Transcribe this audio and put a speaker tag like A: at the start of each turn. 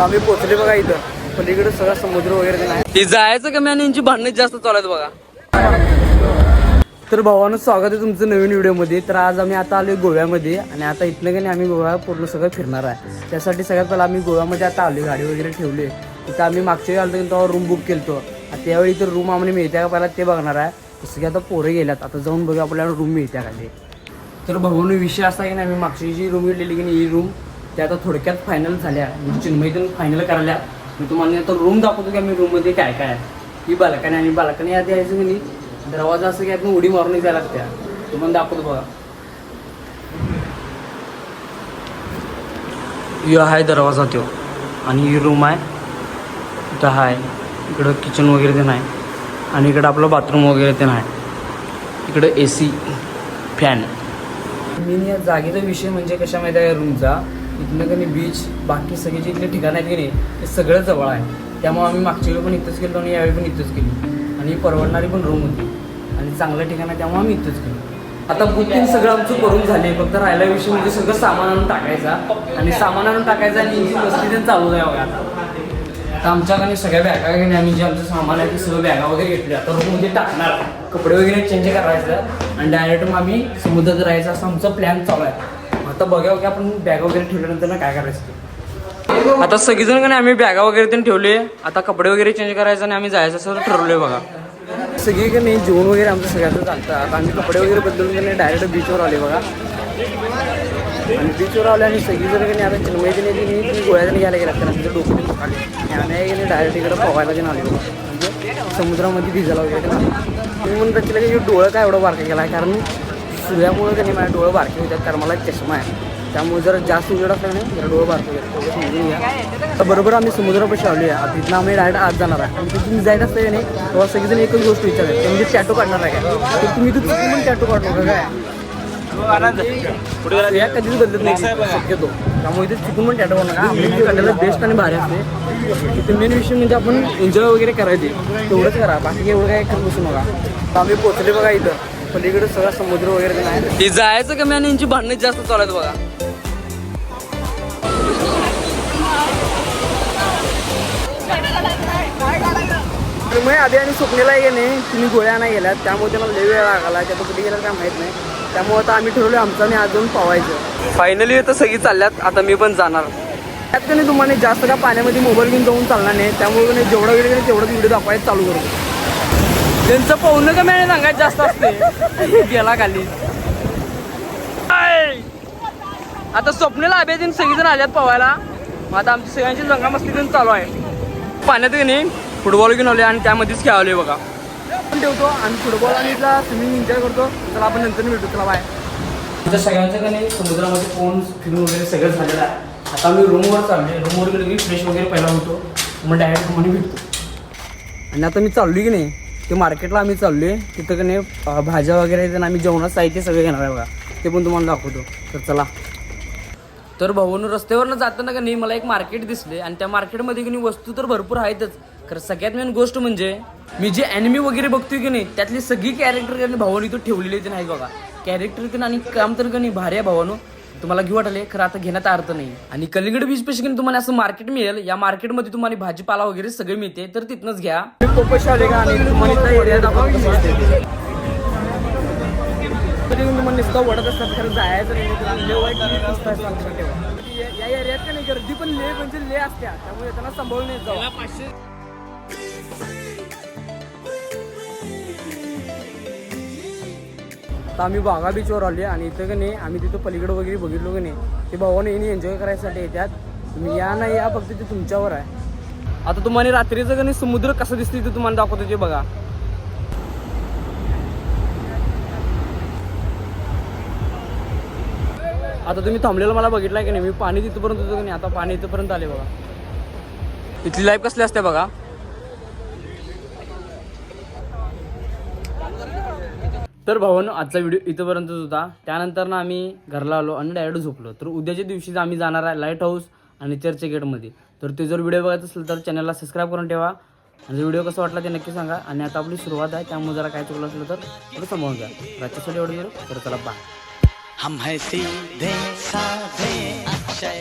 A: आम्ही पोहोचले बघा इथं. पलीकडे सगळा समुद्र वगैरे नाही.
B: ती जायचं कमी आणि यांची भांडणं जास्त चालू आहेत बघा?
A: तर भावानं स्वागत आहे तुमचं नवीन व्हिडिओमध्ये. तर आज आम्ही आता आलोय गोव्यामध्ये आणि आता इथनं काही आम्ही गोवा पूर्ण सगळं फिरणार आहे. त्यासाठी सगळ्यात पहिला आम्ही गोव्यामध्ये आता आलोय गाडी वगैरे ठेवली तिथं आम्ही मागच्या वेळी आलो तेव्हा रूम बुक केलतो. आणि त्यावेळी तर रूम आम्हाला मिळते का पहिला ते बघणार आहे. जसं की आता पोरं गेल्यात. आता जाऊन बघा आपल्याला रूम मिळत्या का ते. तर भाऊन विषय असा आहे की नाही आम्ही मागची जी रूम घेतलेली की नाही ही रूम त्या आता थोडक्यात फायनल झाल्या. म्हणजे चिन्मयतून फायनल करायला. मी तुम्हाला आता रूम दाखवतो की आम्ही रूममध्ये काय काय आहे. ही बालकाने आणि बालकाने आधी यायचं की नाही दरवाजा असं की आपण उडी मारून जायला लागत्या. तुम्हाला दाखवतो बघा.
B: यो आहे दरवाजा त्यो. आणि ही रूम आहे. इथं आहे. इकडं किचन वगैरे ते नाही आणि इकडं आपलं बाथरूम वगैरे ते नाही इकडं ए सी फॅन
A: मी या जागेचा विषय म्हणजे कशा माहिती आहे रूमचा इथनं कधी बीच बाकी सगळे जे इथले ठिकाणं आहेत की नाही ते सगळं जवळ आहे. त्यामुळे आम्ही मागच्या वेळी पण इथंच गेलो आणि यावेळी पण इथंच केली आणि परवडणारी पण रूम होती. आणि चांगलं ठिकाण आहे त्यामुळे आम्ही इथंच गेलो. आता बुकिंग सगळं आमचं करून झाले. फक्त राहिला विषय म्हणजे सगळं सामान आणून टाकायचा. आणि सामान आणून टाकायचा आणि इंजिन मस्ती चालू आहे आता. तर आमच्याकडे सगळ्या बॅगा घेणे आम्ही जे आमचं सामान आहे ते सगळं बॅगा वगैरे घेतले. आता रूममध्ये टाकणार. कपडे वगैरे चेंज करायचं. आणि डायरेक्ट मग आम्ही समुद्रात राहायचं असं आमचा प्लॅन चालू आहे. आता बघा की आपण बॅग वगैरे ठेवल्यानंतर ना काय करायचं.
B: आता सगळीजण का नाही आम्ही बॅगा वगैरे ते ठेवले. आता कपडे वगैरे चेंज करायचं आणि आम्ही जायचं असं ठरवलंय बघा.
A: सगळी का नाही जेवण वगैरे आमचं सगळ्यांचं चालतं. आता आम्ही कपडे वगैरे बदलून का नाही डायरेक्ट बीचवर आले बघा. आणि बीचवर आले आणि सगळी जण का नाही आता चिन्मयतीने ती मी ती गोळ्याने घ्यायला गेला तर तिचं डोकं पकडले आणि आम्ही डायरेक्ट इकडे पोहायला ते आले बघा. म्हणजे समुद्रामध्ये भिजायला वगैरे. तुम्ही म्हणून त्याच्याला की डोळं काय एवढं बारकं केला आहे कारण सूर्यामुळे का नाही माझे डोळं बारके होतात कारण मला एक चष्मा आहे. त्यामुळे जरा जास्त उजेड असला नाही जरा डोळं बारके होतात. समजून घ्या. तर बरोबर आम्ही समुद्रापाशी आलो आहे आता तिथनं आम्ही डायरेक्ट आत जाणार आहे. आणि तिथून जायचं असतं का नाही तेव्हा सगळेजण एकच गोष्ट विचारतात. ते म्हणजे टॅटो काढणार आहे काय? तर तुम्ही चुकून पण टॅटो काढू नका काय? या कधीच बदलत नाही. शक्यतो. त्यामुळे इथे चुकून पण टॅटो काढायला बेस्ट आणि भारी असते. इथे मेन विषय म्हणजे आपण एन्जॉय वगैरे करायचे. तेवढंच करा. बाकी एवढं काय करत बसू नका. आम्ही पोचले बघा इथं. पलीकडे सगळा समुद्र वगैरे नाही.
B: ती जायचं कमी आणि यांची भांडणं जास्त चालू आहेत बघा.
A: मग आधी आणि स्वप्नेला नाही. तुम्ही गोळ्या नाही गेल्यात. त्यामुळे त्यांना लय वेळ लागला. त्या कुठे गेला काय माहीत नाही. त्यामुळे आता आम्ही ठरवलं आमचं आणि जाऊन पवायचं.
B: फायनली तर सगळी चालल्यात. आता मी पण जाणार.
A: त्यात नाही तुम्हाला जास्त का पाण्यामध्ये मोबाईल घेऊन जाऊन चालणार नाही. त्यामुळे जेवढा वेळ गेला तेवढाच व्हिडिओ दाखवायला चालू करू.
B: त्यांचं पाहुणं कमी आणि सांगायचं जास्त असते? गेला खाली! आता स्वप्नेला अभ्यासीन सगळीजण आल्यात पवायला मग आता आमची सगळ्यांची दंगामस्ती पण चालू आहे. पाण्यात की नाही फुटबॉल घेऊन आले आणि त्यामध्येच खेळालोय बघा.
A: आपण ठेवतो आणि फुटबॉल आणि स्विमिंग एन्जॉय करतो. चला आपण नंतर भेटू. चला बाय आता सगळ्यांचं का नाही समुद्रामध्ये फोन फिरून वगैरे सगळं झालेलं आहे. आता आम्ही रूमवर चाललोय. रूमवर गेलो की फ्रेश वगैरे पहिला होतो. मग डायरेक्ट तुम्हाला भेटतो. आणि आता मी चाललोय की नाही ते मार्केटला आम्ही चाललोय. तिथं का नाही भाज्या वगैरे आहेत आणि आम्ही जेवणाचं साहित्य सगळं घेणार आहे बघा. ते पण तुम्हाला दाखवतो. तर चला.
B: तर भाऊन रस्त्यावरनं जाताना का नाही मला एक मार्केट दिसले आणि त्या मार्केटमध्ये की नाही वस्तू तर भरपूर आहेतच. खरं सगळ्यात मेन गोष्ट म्हणजे मी जे अॅनिमी वगैरे बघतोय की नाही त्यातली सगळी कॅरेक्टर भावानी इथं ठेवलेली ते नाही बघा. कॅरेक्टर ते आणि काम तर का नाही भारी आहे भावानो. तुम्हाला घेऊ वाटले खरं आता घेण्यात अर्थ नाही आणि कलिंगड बीच पेशी तुम्हाला असं मार्केट मिळेल या मार्केटमध्ये तुम्हाला भाजीपाला वगैरे सगळे मिळते तर तिथनंच घ्या
A: वडत असतात खरं जायचं नाही. या- एरियात का नाही गर्दी पण ले म्हणजे ले असत्या त्यामुळे त्यांना सांभाळून जाऊ तर आम्ही बागा बीचवर आलो आणि इथं का नाही आम्ही तिथं पलीकडं वगैरे बघितलो की नाही ते भावाने यांनी एन्जॉय करायसाठी येतात तुम्ही या नाही या फक्त ते तुमच्यावर आहे.
B: आता तुम्हाला रात्रीचं का नाही समुद्र कसं दिसतं ते तुम्हाला दाखवतो ते बघा.
A: आता तुम्ही थांबलेलं मला बघितलं की नाही मी पाणी तिथपर्यंत होतो की नाही आता पाणी इथपर्यंत आले बघा.
B: इथली लाईफ कसली असते बघा.
A: तर भावानं आजचा व्हिडिओ इथंपर्यंतच होता. त्यानंतर ना आम्ही घरला आलो आणि डायरेक्ट झोपलो. तर उद्याच्या दिवशी आम्ही जाणार आहे लाइट हाऊस आणि चर्चगेटमध्ये तर ते जर व्हिडिओ बघायचा असेल तर चॅनलला सबस्क्राईब करून ठेवा. आणि व्हिडिओ कसा वाटला ते नक्की सांगा. आणि आता आपली सुरुवात आहे. त्यामुळे जरा काय चुकलं असलं तर थोडं समजून घ्या. रात्रीसाठी एवढं गेलो तर चला बाय
C: हम है सीधे साधे अक्षय